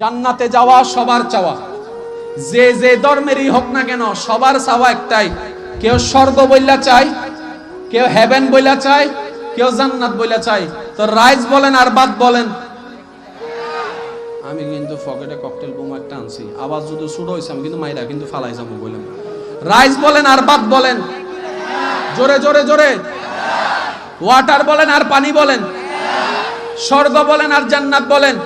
জান্নাতে যাওয়া সবার চাওয়া। যে যে ধর্মেরই হোক না কেন, সবার চাওয়া একটাই। কেউ স্বর্গ বইলা চাই কেউ হেভেন বইলা চাই কেউ জান্নাত বইলা চাই তো রাইস বলেন আর বাদ বলেন। আমি কিন্তু পকেটে ককটেল বোমা একটা আনছি। আবার যদি শুরু হয়েছে, আমি কিন্তু মাইরা কিন্তু ফালাই যাব বললাম রাইস বলেন আর বাদ বলেন। জোরে জোরে জোরে। ওয়াটার বলেন আর পানি বলেন। স্বর্গ বলেন আর জান্নাত বলেন।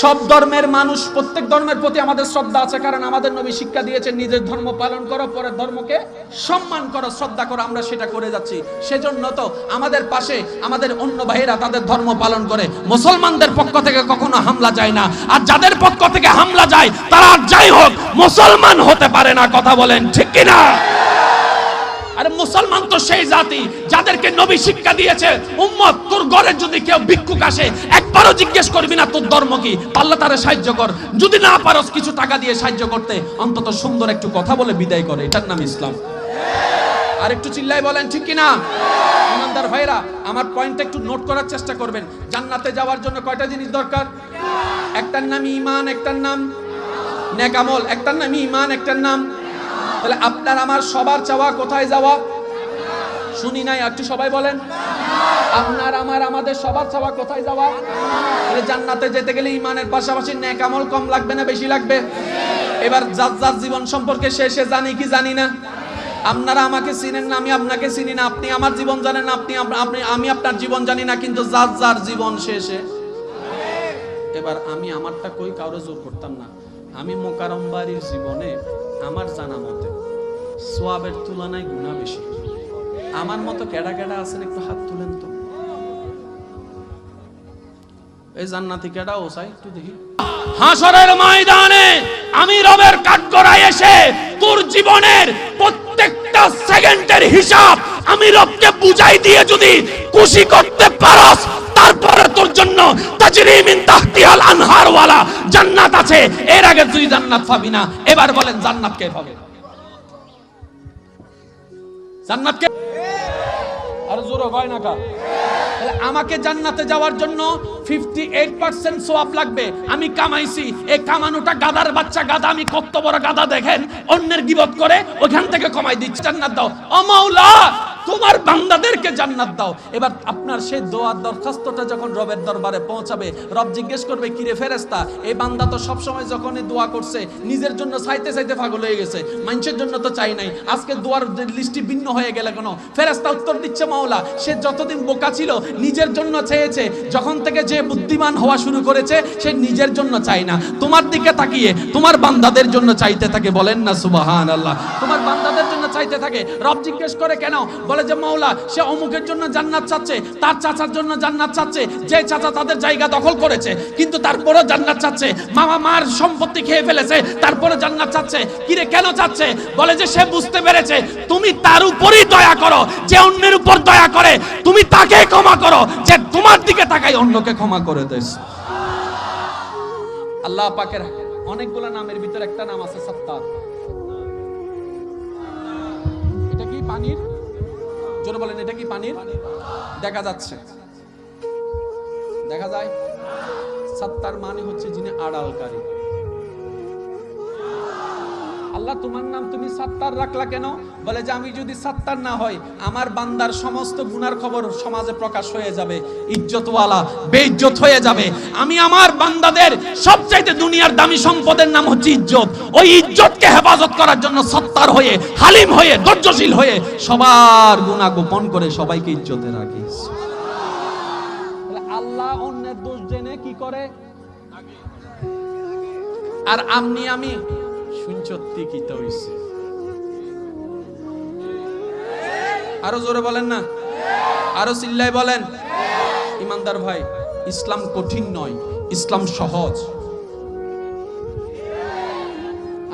সব ধর্মের মানুষ, প্রত্যেক ধর্মের প্রতি আমাদের শ্রদ্ধা আছে, কারণ আমাদের নবী শিক্ষা দিয়েছেন, নিজের ধর্ম পালন করো, পরের ধর্মকে সম্মান করো, শ্রদ্ধা করো, আমরা সেটা করে যাচ্ছি। সেজন্য তো আমাদের পাশে আমাদের অন্য ভাইয়েরা তাদের ধর্ম পালন করে। মুসলমানদের পক্ষ থেকে কখনো হামলা যায় না। আর যাদের পক্ষ থেকে হামলা যায়, তারা যাই হোক, মুসলমান হতে পারে না, কথা বলেন ঠিক কিনা? আরে মুসলমান তো সেই জাতি যাদেরকে নবী শিক্ষা দিয়েছে। উম্মত, তোর ঘরে যদি কেউ ভিক্ষুক আসে, একবারও জিজ্ঞেস করবি না তোর ধর্ম কি। আল্লাহ তারে সাহায্য কর। যদি না পারস কিছু টাকা দিয়ে সাহায্য করতে, অন্তত সুন্দর একটু কথা বলে বিদায় করে। এটার নাম ইসলাম। আর একটু চিল্লাই বলেন, ঠিক কি না ইমানদার ভাইরা আমার পয়েন্টটা একটু নোট করার চেষ্টা করবেন। জান্নাতে যাওয়ার জন্য কয়টা জিনিস দরকার? একটার নাম ইমান, একটার নাম নেকামল, একটার নাম ইমান, একটার নাম তাহলে আপনার আমার সবার চাওয়া কোথায় যাওয়া? শুনি নাই একটু সবাই বলেন। আপনার আমার, আমাদের সবার চাওয়া কোথায় যাওয়া? তাহলে জান্নাতে যেতে গেলে ইমানের পাশাপাশি নেকামল কম লাগবে না, বেশি লাগবে? এবার যার যার জীবন সম্পর্কে শেষে জানি কি জানি না। আপনারা আমাকে চিনেন না, আমি আপনাকে চিনি না। আপনি আমার জীবন জানেন আপনি আপনি আমি আপনার জীবন জানি না, কিন্তু যার যার জীবন শেষে এবার আমি আমারটা কই কারও জোর করতাম না। আমি মোকারম বাড়ির জীবনে আমার জানা মতে সোয়াবের তুলনায় গুণা বেশি। আমার মতো কেডা কেডা আছেন একটু হাত তুলেন তো। এই জান্নাতি চাই একটু দেখি। হাসরের ময়দানে আমি রবের এসে তোর জীবনের প্রত্যেকটা সেকেন্ডের হিসাব আমি রবকে বুঝাই দিয়ে যদি খুশি করতে পারস, তারপরে তোর জন্য তাজরি মিন তাহতিহাল আনহার ওয়ালা জান্নাত আছে। এর আগে তুই জান্নাত পাবি না, এবার বলেন জান্নাত কে পাবে? জান্নাত কে আর জোরে হয় না তাহলে আমাকে জান্নাতে যাওয়ার জন্য ফিফটি এইট পার্সেন্ট লাগবে। আমি কামাইছি। এই কামানোটা গাদার বাচ্চা গাদা, আমি কত বড় গাদা দেখেন? অন্যের গিবত করে ওখান থেকে কমাই দিচ্ছি। জান্নাত দাও। ও মাওলা! তোমার বান্দাদেরকে জান্নাত দাও। এবার আপনার সেই দোয়ার দরখাস্তটা যখন রবের দরবারে পৌঁছাবে, রব জিজ্ঞেস করবে, কিরে ফেরেস্তা এই বান্দা তো সবসময় যখনই দোয়া করছে, নিজের জন্য চাইতে চাইতে পাগল হয়ে গেছে, মানুষের জন্য তো চাই নাই। আজকে দোয়ার লিস্টটি ভিন্ন হয়ে গেলে কেন? ফেরেস্তা উত্তর দিচ্ছে, মাওলা, সে যতদিন বোকা ছিল, নিজের জন্য চেয়েছে। যখন থেকে যে বুদ্ধিমান হওয়া শুরু করেছে, সে নিজের জন্য চাই না। তোমার দিকে তাকিয়ে তোমার বান্দাদের জন্য চাইতে থাকে, বলেন না সুবাহান আল্লাহ তোমার বান্দাদের চাইতে থাকে। রব জিজ্ঞেস করে, কেন? বলে যে, মাওলা, সে অমুকের জন্য জান্নাত চাচ্ছে, তার চাচার জন্য জান্নাত চাচ্ছে, যে চাচা তাদের জায়গা দখল করেছে, কিন্তু তারপরেও জান্নাত চাচ্ছে। মামা মার সম্পত্তি খেয়ে ফেলেছে তারপরে জান্নাত চাচ্ছে। কিরে, কেন চাচ্ছে? বলে যে, সে বুঝতে পেরেছে, তুমি তার উপরই দয়া করো, যে অন্যের উপর দয়া করে, তুমি তাকে ক্ষমা করো, যে তোমার দিকে তাকাই অন্যকে ক্ষমা করে দেস আল্লাহ পাকের অনেকগুলো নামের ভিতর একটা নাম আছে সত্তার। পানির? জোরে বলেন, এটা কি পানির? দেখা যাচ্ছে। দেখা যায়, সত্তার মানে হচ্ছে যিনি আড়ালকারী। আল্লাহ তোমার নাম তুমি সাত্তার রাখলা কেন? বলে যে আমি যদি সাত্তার না হয় আমার বান্দার সমস্ত গুনার খবর সমাজে প্রকাশ হয়ে যাবে। ইজ্জতওয়ালা বেইজ্জত হয়ে যাবে। আমি আমার বান্দাদের সবচাইতে দুনিয়ার দামি সম্পদের নাম হচ্ছে ইজ্জত। ওই ইজ্জতকে হেফাজত করার জন্য সত্তার হয়ে হালিম হয়ে ধৈর্যশীল হয়ে সবার গুনাহ গোপন করে সবাইকে ইজ্জতে রাখি। আল্লাহ অন্যের দোষ জেনে কি করে? আর আমনি আমি শুনছত্তি কি তো হইছে। আরও জোরে বলেন না? আরও চিল্লাই বলেন। ইমানদার ভাই, ইসলাম কঠিন নয়, ইসলাম সহজ।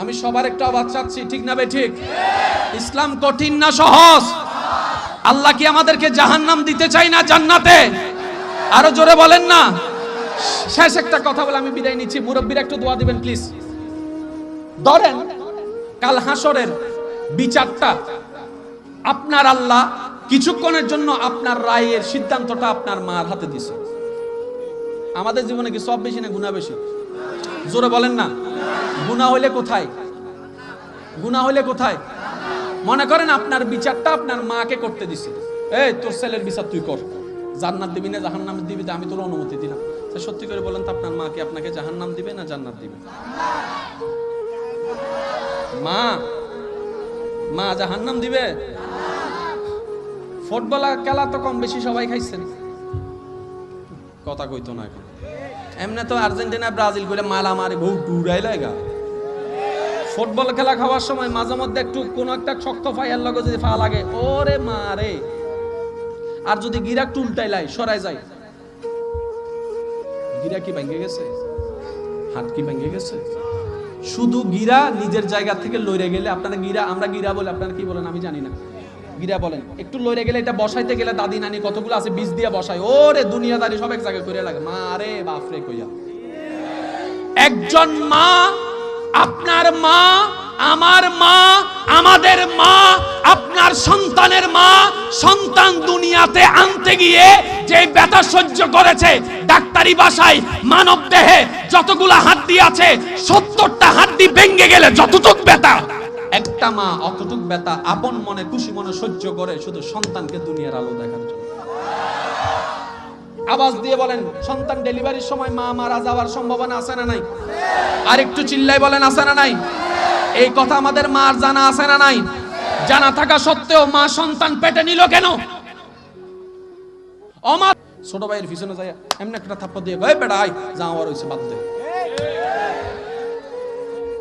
আমি সবার একটা আওয়াজ চাচ্ছি, ঠিক না বে ঠিক? ইসলাম কঠিন না সহজ? আল্লাহ কি আমাদেরকে জাহান্নাম দিতে চাই না জান্নাতে? আরও জোরে বলেন না? শেষ একটা কথা বলে আমি বিদায় নিচ্ছি। মুরব্বীর একটু দোয়া দিবেন, প্লিজ। ধরেন, কাল হাসরের বিচারটা আপনার আল্লাহ কিছুক্ষণের জন্য আপনার রায়ের সিদ্ধান্তটা আপনার মার হাতে দিছে। আমাদের জীবনে কি সব বেশি না গুণা বেশি? জোরে বলেন না। গুণা হইলে কোথায়? গুণা হইলে কোথায়? মনে করেন আপনার বিচারটা আপনার মাকে করতে দিছে। এই, তোর ছেলের বিচার তুই কর। জান্নাত দিবি না জাহান্নাম দিবি আমি তোর অনুমতি দিলাম। সত্যি করে বলেন তো আপনার মা কি আপনাকে জাহান্নাম দিবে না জান্নাত দিবে? মা মা জাহান্নাম দিবে? ফুটবল খেলা তো কম বেশি সবাই খাইছেন। কথা কইতো না এখন। এমনি তো আর্জেন্টিনা, ব্রাজিল করে মালা মারে বহু টুরাই লাগা ফুটবল খেলা খাওয়ার সময় মাঝে মধ্যে একটু কোন একটা শক্ত ফাইয়ার লগে যদি ফা লাগে, ওরে মারে আর যদি গিরা একটু উল্টাই লাই সরাই যায়। গিরা কি ভেঙে গেছে? হাত কি ভেঙে গেছে? শুধু গিরা নিজের জায়গা থেকে লইরে গেলে আপনারা গিরা, আমরা গিরা বলে আপনারা কি বলেন? আমি জানি না। গিরা বলেন, একটু লইরে গেলে এটা বসাইতে গেলে দাদি নানি কতগুলো আছে, বীজ দিয়ে বসায়। ওরে দুনিয়াদারি সব এক জায়গায় করে লাগে মা রে বাপরে কইয়া। একজন মা আপনার মা, আমার মা, আমাদের মা, আপনার সন্তানের মা, সন্তান দুনিয়াতে আনতে গিয়ে যে ব্যথা সহ্য করেছে, ডাক্তারি ভাষায় মানব দেহে যতগুলো হাড্ডি আছে, সত্তরটা হাড্ডি ভেঙে গেলে যতটুক ব্যথা। একটা মা অতটুক ব্যথা আপন মনে, খুশি মনে সহ্য করে শুধু সন্তানকে দুনিয়ার আলো দেখার জন্য। আওয়াজ দিয়ে বলেন, সন্তান ডেলিভারির সময় মা মারা যাওয়ার সম্ভাবনা আছে না নাই? আর একটু চিল্লাই বলেন, আছে না নাই? এই কথা আমাদের মার জানা আছে না নাই? জানা থাকা সত্ত্বেও মা সন্তান পেটে নিল কেন? অমা ছোট ভাইয়ের পিছনে যায় এমনি একটা থাপ্পড় দিয়ে কয় বেটা আই যা আমার হইছে বাদ দে।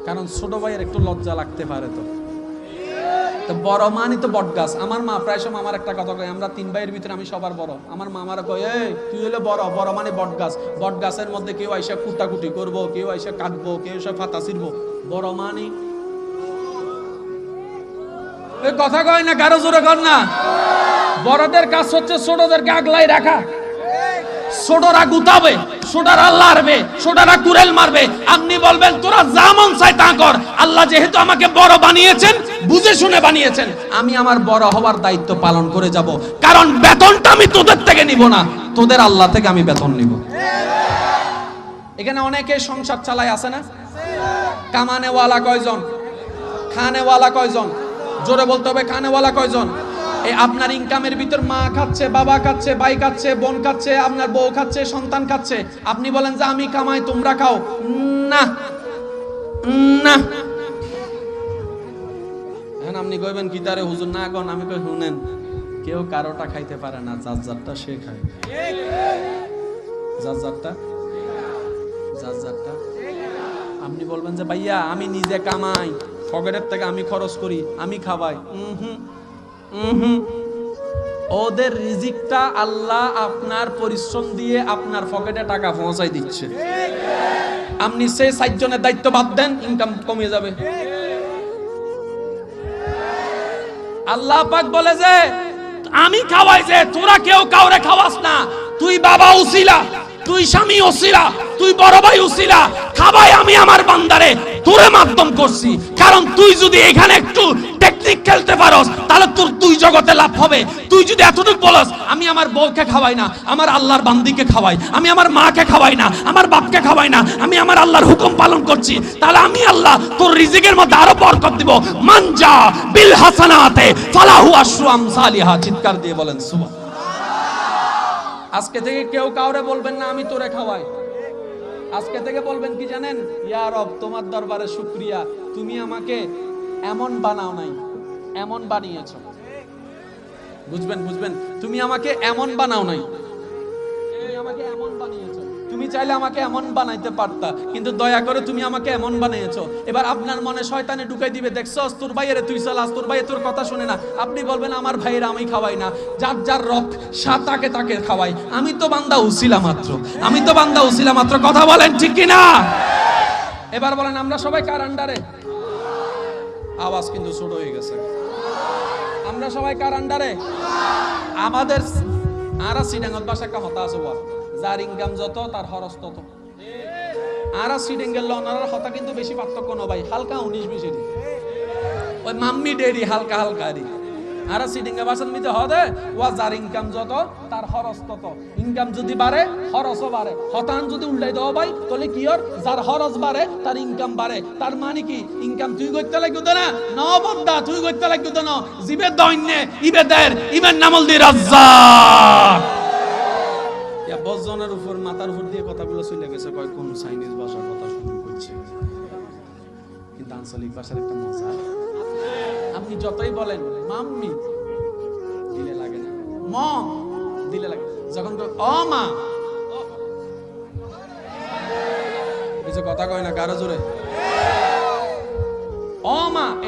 কারণ ছোট ভাইয়ের একটু লজ্জা লাগতে পারে তো। তো বড় মানি তো বট গাছ। আমার মা, প্রায় সময় আমার একটা কথা কয়, আমরা তিন ভাইয়ের ভিতরে আমি সবার বড়। আমার মা আমার কয়, এই, তুই হলে বড় বড় মানে বট গাছ। বট গাছের মধ্যে কেউ আইসা কুটাকুটি করব, কেউ আইসা কাটবো, কেউ এসে ফাতা ছিড়বো। বড় মানি এই কথা কয় না, কারও জোরে কর না। বড়দের কাজ হচ্ছে ছোটদেরকে আগলাই রাখা। ছোটরা গুতাবে, ছোটরা লারবে, ছোটরা কুরেল মারবে। আপনি বলবেন, তোরা যা মন চাই তা কর। আল্লাহ যেহেতু আমাকে বড় বানিয়েছেন বুঝে শুনে বানিয়েছেন, আমি আমার বড় হওয়ার দায়িত্ব পালন করে যাব। কারণ বেতনটা আমি তোদের থেকে নিব না, তোদের আল্লাহ থেকে আমি বেতন নিব। এখানে অনেকে সংসার চালায়, আছে না? কামানেওয়ালা কয়জন? খানেওয়ালা কয়জন? জোরে বলতে হবে, খানেওয়ালা কয়জন? এই আপনার ইনকামের ভিতর মা খাচ্ছে, বাবা খাচ্ছে, ভাই খাচ্ছে, বোন খাচ্ছে, আপনার বউ খাচ্ছে, সন্তান খাচ্ছে। আপনি বলেন যে, আমি কামাই, তোমরা খাও। না না। এখন আপনি কইবেন কি তারে হুজুর না গন আমি কই, শুনেন, কেউ কারোটা খাইতে পারে না যার যারটা সে খায়। যার যারটা যার যারটা আপনি বলবেন যে, ভাইয়া, আমি নিজে কামাই, পকেটের থেকে আমি খরচ করি, আমি খাওয়াই। ওদের রিজিকটা আল্লাহ আপনার পরিশ্রম দিয়ে আপনার পকেটে টাকা পৌঁছাই দিচ্ছে। আপনি সেই সাতজনের দায়িত্ব বাদ দেন ইনকাম কমে যাবে। আল্লাহ পাক বলে যে, আমি খাওয়াই যে, তোরা কেউ কাউরে খাওয়াস না। তুই বাবা উসিলা, তুই স্বামী উসিলা, তুই বড় ভাই উসিলা খাবাই আমি আমার বান্দারে, তোরে মাধ্যম করছি। কারণ তুই যদি এখানে একটু টেকনিক খেলতে পারস, তাহলে তোর তুই জগতে লাভ হবে। তুই যদি এতটুকু বলস, আমি আমার বউকে খাওয়াই না, আমার আল্লাহর বান্দিকে খাওয়াই, আমি আমার মাকে খাওয়াই না, আমার বাপকে খাওয়াই না, আমি আমার আল্লাহর হুকুম পালন করছি, তাহলে আমি আল্লাহ তোর রিজিকের মধ্যে আরও বরকত দিব। মানজা বিল হাসানাতে, ফালাহু আশরু আমসালিহা, চিৎকার দিয়ে বলেন সুবহান আজকে থেকে কেউ কাউরে বলবেন না, আমি তোরে খাওয়াই। আজকে থেকে বলবেন কি জানেন? ইয়া রব, তোমার দরবারে শুক্রিয়া। তুমি আমাকে এমন বানাও নাই। এমন বানিয়েছ। বুঝবেন বুঝবেন, তুমি আমাকে এমন বানাও নাই। আমাকে এমন বানিয়েছো। তুমি চাইলে আমাকে এমন বানাইতে পারতা, কিন্তু দয়া করে তুমি আমাকে এমন বানিয়েছো। এবার আপনার মনে শয়তানে ঢুকাই দিবে, দেখছ? তোর ভাইয়ের তুই চালাস তোর ভাইয়ের তোর কথা শুনে না। আপনি বলবেন, আমার ভাইয়ের আমি খাওয়াই না। যার যার রথ সা তাকে তাকে খাওয়াই। আমি তো বান্দা উসিলা মাত্র। আমি তো বান্দা উসিলা মাত্র। কথা বলেন ঠিক কি না এবার বলেন, আমরা সবাই কার আন্ডারে আওয়াজ কিন্তু ছোট হয়ে গেছে। আমরা সবাই কার আন্ডারে? আমাদের আরা সিডাঙ্গত বাসা একটা হতা আছে যার ইনকাম যত, তার খরচ তত। আরা সিডেঙ্গের লনার হতা কিন্তু বেশি পার্থক্য ন ভাই হালকা উনিশ বিশ ওই মাম্মি ডেরি হালকা হালকা এরি আর সিডিংয়ে বাসন মিতে হদে ওয়া যার ইনকাম যত, তার খরচ তত। ইনকাম যদি বাড়ে, খরচও বাড়ে। হতান যদি উল্টাই দেওয়া ভাই, তাহলে কি হর যার খরচ বাড়ে, তার ইনকাম বাড়ে। তার মানে কি? ইনকাম তুই করতে লাগবে না? নবদ্দা তুই করতে লাগবে না। জিবে দৈন্যে ইবে দের ইবের নামল দি রাজ্জাক। বজনের উপর, মাথার উপর দিয়ে কথাগুলো চলে গেছে। কয়, কোন চাইনিজ ভাষার কথা শুরু করছে? কিন্তু আঞ্চলিক ভাষার একটা মজা। আপনি যতই বলেন, মাম্মি, দিলে লাগে না। ম, দিলে লাগে যখন অ, মা যে কথা কয় না কারও জোরে?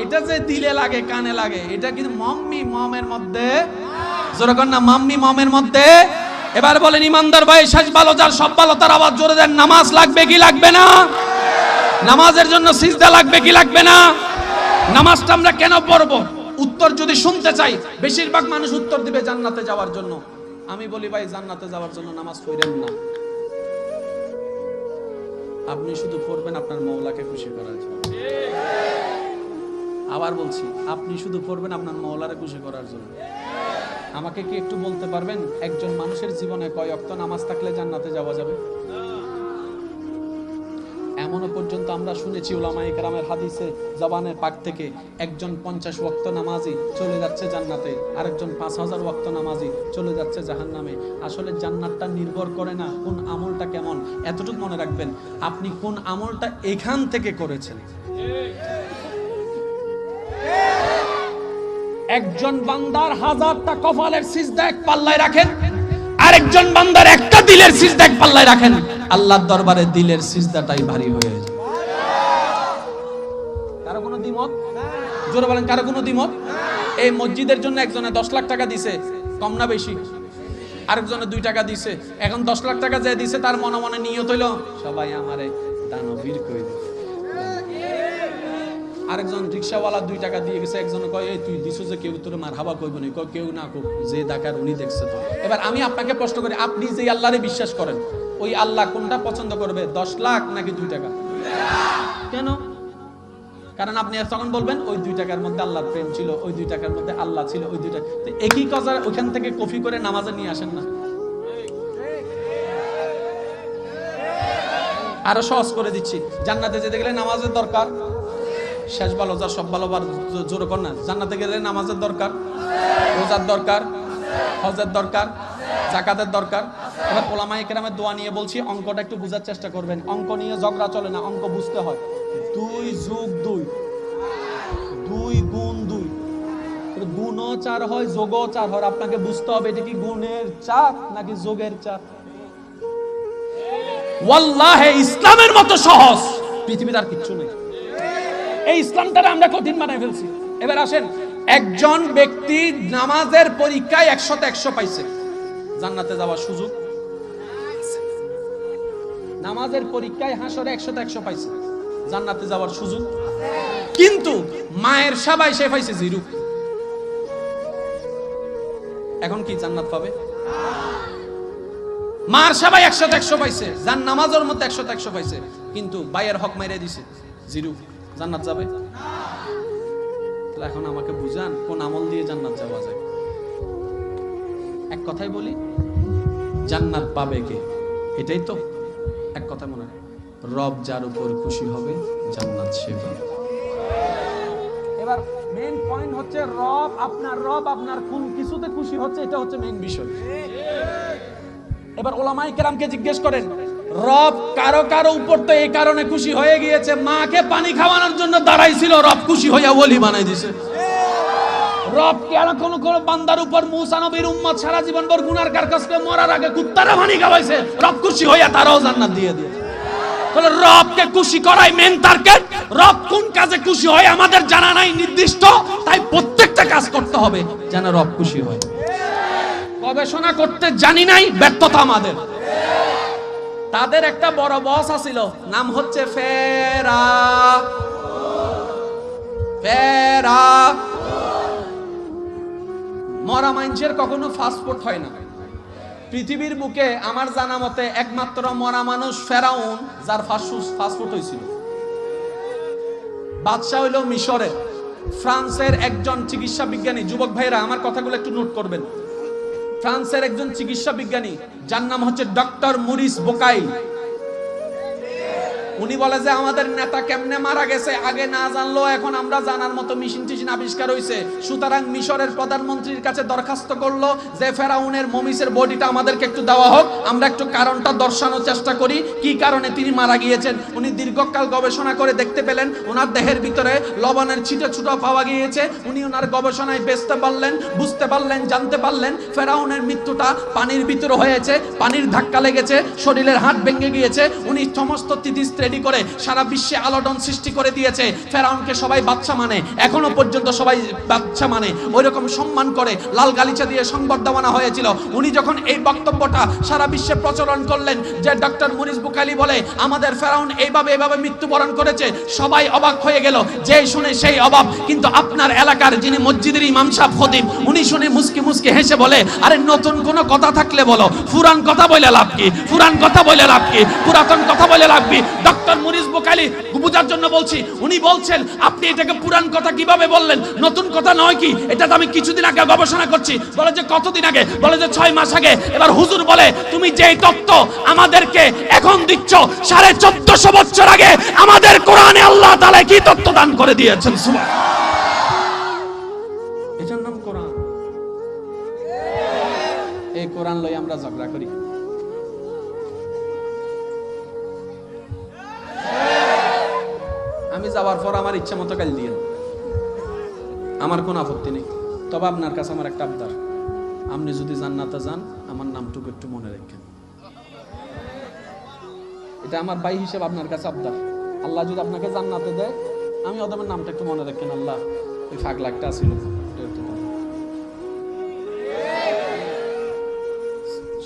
এটা যে দিলে লাগে, কানে লাগে, এটা কিন্তু মম্মি মমের মধ্যে যেরকম না, মাম্মি মমের মধ্যে। এবার বলেন, ইমানদার ভাই, শেষ ভালো, যার সব ভালো, তার আওয়াজ জোরে দেন। নামাজ লাগবে কি লাগবে না? নামাজের জন্য সিজদা লাগবে কি লাগবে না? নামাজটা আমরা কেন পড়ব? উত্তর যদি শুনতে চাই, বেশিরভাগ মানুষ উত্তর দিবে জান্নাতে যাওয়ার জন্য। আমি বলি, ভাই, জান্নাতে যাওয়ার জন্য নামাজ পড়েন না। আপনি শুধু পড়বেন আপনার মৌলাকে খুশি করার জন্য। আবার বলছি, আপনি শুধু পড়বেন আপনার মৌলারে খুশি করার জন্য। আমাকে কি একটু বলতে পারবেন? একজন মানুষের জীবনে কয় অক্ত নামাজ থাকলে জান্নাতে যাওয়া যাবে? এমনও পর্যন্ত আমরা শুনেছি উলামায়ে কেরামের হাদিসে জবানের পাক থেকে একজন পঞ্চাশ ওয়াক্ত নামাজি চলে যাচ্ছে জান্নাতে, আরেকজন পাঁচ হাজার ওয়াক্ত নামাজি চলে যাচ্ছে জাহান্নামে। আসলে জান্নাতটা নির্ভর করে না কোন আমলটা কেমন। এতটুকু মনে রাখবেন, আপনি কোন আমলটা এখান থেকে করেছেন? একজন বান্দার হাজারটা কপালের সিজদা এক পাল্লায় রাখেন, আরেকজন বান্দার একটা দিলের সিজদা এক পাল্লায় রাখেন। আল্লাহর দরবারে দিলের সিজদাটাই ভারী হয়ে যায়। কারও কোনো দ্বিমত? জোরে বলেন, কারও কোনো দ্বিমত? এই মসজিদের জন্য একজনে দশ লাখ টাকা দিছে, কম না বেশি? আরেকজনে দুই টাকা দিছে, এখন দশ লাখ টাকা যে দিছে, তার মনে মনে নিয়ত হইল, সবাই আমারে দানবীর কই আরেকজন রিক্সাওয়ালা দুই টাকা দিয়ে গেছে, একজন কয়, এই তুই দিছো যে কেউ, তোর মার হাবা কইব না। কেউ না কো যে ডাকার উনি দেখছে তো। এবার আমি আপনাকে প্রশ্ন করি, আপনি যে আল্লাহরে বিশ্বাস করেন ওই আল্লাহ কোনটা পছন্দ করবে? দশ লাখ নাকি দুই টাকা? কেন? কারণ আপনি তখন বলবেন, ওই দুই টাকার মধ্যে আল্লাহর প্রেম ছিল, ওই দুই টাকার মধ্যে আল্লাহ ছিল, ওই দুই টাকা একই কথা ওইখান থেকে কফি করে নামাজে নিয়ে আসেন না। আরও সহজ করে দিচ্ছি। জান্নাতে যেতে গেলে নামাজের দরকার। শেষ ভালো যা সব ভালো জোর কর না। জান্নাতে গেলে নামাজের দরকার। রোজার দরকার। হজের দরকার। জাকাতের দরকার। এবার ওলামা একরামের দোয়া নিয়ে বলছি, অঙ্কটা একটু বোঝার চেষ্টা করবেন। অঙ্ক নিয়ে ঝগড়া চলে না, অঙ্ক বুঝতে হয়। দুই যোগ দুই। দুই গুণ দুই। গুণও চার হয় যোগও চার হয়। আপনাকে বুঝতে হবে এটা কি গুণের চার নাকি যোগের চার? ওয়াল্লাহে, ইসলামের মতো সহজ। পৃথিবীতে আর কিচ্ছু নেই। এই ইসলামটারে আমরা কঠিন বানাই ফেলছি। এবার আসেন, একজন ব্যক্তি নামাজের পরীক্ষায় একশোতে একশো পাইছে। জান্নাতে যাওয়ার সুযোগ। নামাজের পরীক্ষায় হাসরে একশোতে একশো পাইছে। জান্নাতে যাওয়ার সুযোগ। কিন্তু মায়ের সবাই সে পাইছে জিরু। এখন কি জান্নাত পাবে? মার সবাই একশোতে একশো পাইছে। যার নামাজের মধ্যে একশোতে একশো পাইছে। কিন্তু বাইয়ের হক মাইরে দিছে। জিরু। জান্নাত যাবে? এখন আমাকে বুঝান কোন আমল দিয়ে জান্নাত যাওয়া যায়। কথাই বলি, জান্নাত পাবে কে? এটাই তো এক কথা মনে হয় রব যার উপর খুশি হবে, জান্নাত সে পাবে। এবার মেইন পয়েন্ট হচ্ছে রব আপনার রব আপনার কোন কিছুতে খুশি হচ্ছে, এটা হচ্ছে মেইন বিষয়। এবার ওলামাই কেরামকে জিজ্ঞেস করেন, রব কারও কারও উপর তো এই কারণে খুশি হয়ে গিয়েছে, মাকে পানি খাওয়ানোর জন্য দাঁড়াইছিল, রব খুশি হইয়া ওলি বানাই দিছে। রব কেন কোন কোন বান্দার উপর মুসা নবীর উম্মত সারা জীবন ভর গুনার কার কাছে মরার আগে কুত্তারা পানি খাওয়াইছে রব খুশি হইয়া তারাও জান্নাত দিয়ে দিয়ে। তাহলে রবকে খুশি করাই মেন টার্গেট রব কোন কাজে খুশি হয় আমাদের জানা নাই, নির্দিষ্ট। তাই প্রত্যেকটা কাজ করতে হবে যেন রব খুশি হয়। গবেষণা করতে জানি নাই, ব্যর্থতা আমাদের। তাদের একটা বড় বস আছিল, নাম হচ্ছে ফেরা। ফেরা। মরা মানুষের কখনো ফাস্টফুড হয় না। পৃথিবীর বুকে আমার জানা মতে একমাত্র মরা মানুষ ফেরাউন, যার ফাস্টফুড হয়েছিল। বাদশাহ হইল মিশরের। ফ্রান্সের একজন চিকিৎসা বিজ্ঞানী। যুবক ভাইরা আমার কথাগুলো একটু নোট করবেন। ফ্রান্সের একজন চিকিৎসা বিজ্ঞানী, যার নাম হচ্ছে ডক্টর মুরিস বোকাই উনি বলে যে আমাদের নেতা কেমনে মারা গেছে, আগে না জানলো এখন আমরা জানার মতো মেশিন টিশিন আবিষ্কার হয়েছে সুতরাং মিশরের প্রধানমন্ত্রীর কাছে দরখাস্ত করল যে, ফেরাউনের মমিসের বডিটা আমাদেরকে একটু দেওয়া হোক, আমরা একটু কারণটা দর্শানোর চেষ্টা করি, কি কারণে তিনি মারা গিয়েছেন। উনি দীর্ঘকাল গবেষণা করে দেখতে পেলেন, ওনার দেহের ভিতরে লবণের ছিটে ছুটো পাওয়া গিয়েছে। উনি ওনার গবেষণায় বেচতে পারলেন, বুঝতে পারলেন, জানতে পারলেন, ফেরাউনের মৃত্যুটা পানির ভিতরে হয়েছে, পানির ধাক্কা লেগেছে, শরীরের হাত ভেঙে গিয়েছে। উনি সমস্ত তিথিস রেডি করে সারা বিশ্বে আলোড়ন সৃষ্টি করে দিয়েছে। ফেরাউনকে সবাই বাচ্চা মানে। এখনও পর্যন্ত সবাই বাচ্চা মানে। ওই রকম সম্মান করে লাল গালিচা দিয়ে সংবর্ধমানা হয়েছিল। উনি যখন এই বক্তব্যটা সারা বিশ্বে প্রচলন করলেন, যে ডক্টর মুনিস বুকালি বলে, আমাদের ফেরাউন এইভাবে এইভাবে মৃত্যুবরণ করেছে, সবাই অবাক হয়ে গেল। যে শুনে সেই অবাক। কিন্তু আপনার এলাকার যিনি মসজিদের ইমাম সাহেব খতিব, উনি শুনে মুসকি মুসকি হেসে বলে, আরে নতুন কোনো কথা থাকলে বলো। পুরান কথা বলে লাভ কি? পুরান কথা বলে লাভ কি? পুরাতন কথা বলে লাভ কি? ডক্টর মুনিস বোকালি বুঝার জন্য বলছি, উনি বলছেন, আপনি এটাকে পুরান কথা কীভাবে বললেন? নতুন কথা নয় কি? এটা তো আমি কিছুদিন আগে গবেষণা করছি। বলে যে কতদিন আগে? বলে যে ছয় মাস আগে। এবার হুজুর বলে, তুমি যেই তত্ত্ব আমাদেরকে এখন দিচ্ছ, সাড়ে চোদ্দশো বছর আগে আমাদের কোরআনে আল্লাহ তালে কি তত্ত্ব দান করে দিয়েছেন? এই কোরআন লই আমরা ঝগড়া করি। আমি যাওয়ার পর আমার ইচ্ছা মতো কাল দিয়ে। আমার কোনো আপত্তি নেই। তবে আপনার কাছে আমার একটা আবদার। আপনি যদি জান্নাতে যান, আমার নামটুকু একটু মনে রাখেন। এটা আমার ভাই হিসেবে আপনার কাছে আবদার। আল্লাহ যদি আপনাকে জান্নাতে দেয়, আমি ওদের নামটা একটু মনে রাখেন, আল্লাহ ওই ফাঁক লাগটা ছিল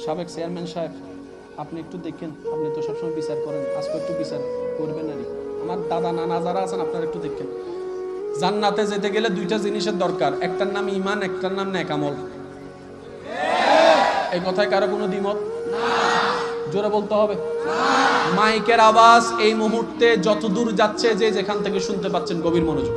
সাবেক চেয়ারম্যান সাহেব আপনি একটু দেখেন, আপনি তো সবসময় বিচার করেন, আজকে একটু বিচার করবেন না আমার দাদা, নানা যারা আছেন, আপনারা একটু দেখেন। জান্নাতে যেতে গেলে দুইটা জিনিসের দরকার, একটার নাম ইমান একটার নাম নেকামল এই কথায় কারও কোনো দ্বিমত? জোরে বলতে হবে। মাইকের আওয়াজ এই মুহূর্তে যত দূর যাচ্ছে, যে যেখান থেকে শুনতে পাচ্ছেন গভীর মনোযোগ।